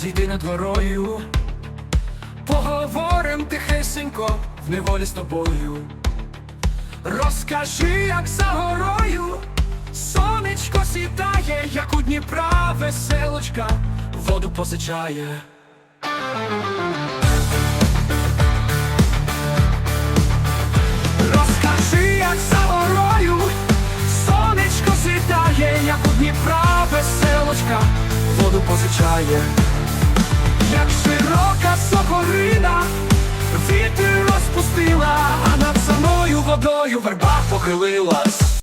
зійди над горою, поговорим тихесенько в неволі з тобою. Розкажи, як за горою сонечко сідає, як у Дніпра веселочка воду позичає. Розкажи, як за горою сонечко сідає, як у Дніпра веселочка воду позичає, верба похилилась.